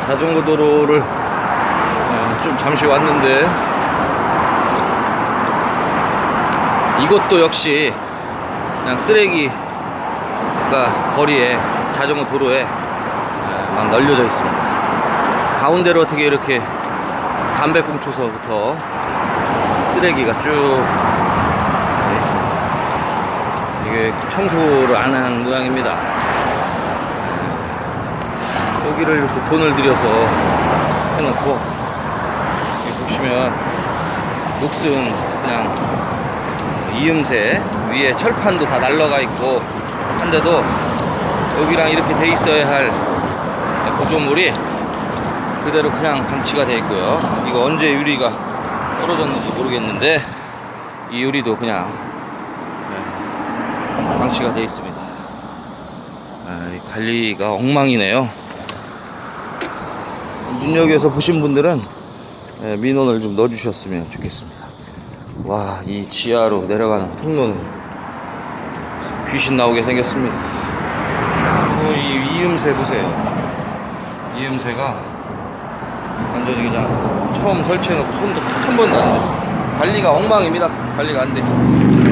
자전거 도로를 어, 좀 잠시 왔는데 이것도 역시 그냥 쓰레기가 거리에 자전거 도로에 에, 막 널려져 있습니다. 가운데로 어떻게 이렇게 담배 꽁초서부터 쓰레기가 쭉돼 있습니다. 이게 청소를 안 한 모양입니다. 여기를 이렇게 돈을 들여서 해놓고 여기 보시면 녹슨 그냥 이음새 위에 철판도 다 날라가 있고 한데도 여기랑 이렇게 돼 있어야 할 구조물이 그대로 그냥 방치가 돼 있고요. 이거 언제 유리가 떨어졌는지 모르겠는데 이 유리도 그냥 네, 방치가 돼 있습니다. 아, 이 관리가 엉망이네요. 눈여겨서 보신 분들은 예, 민원을 좀 넣어주셨으면 좋겠습니다. 와, 이 지하로 내려가는 통로는 귀신 나오게 생겼습니다. 그리고 이 이음새 보세요. 이음새가 완전히 그냥 처음 설치해놓고 손도 한 번도 안 돼. 관리가 엉망입니다. 관리가 안 돼.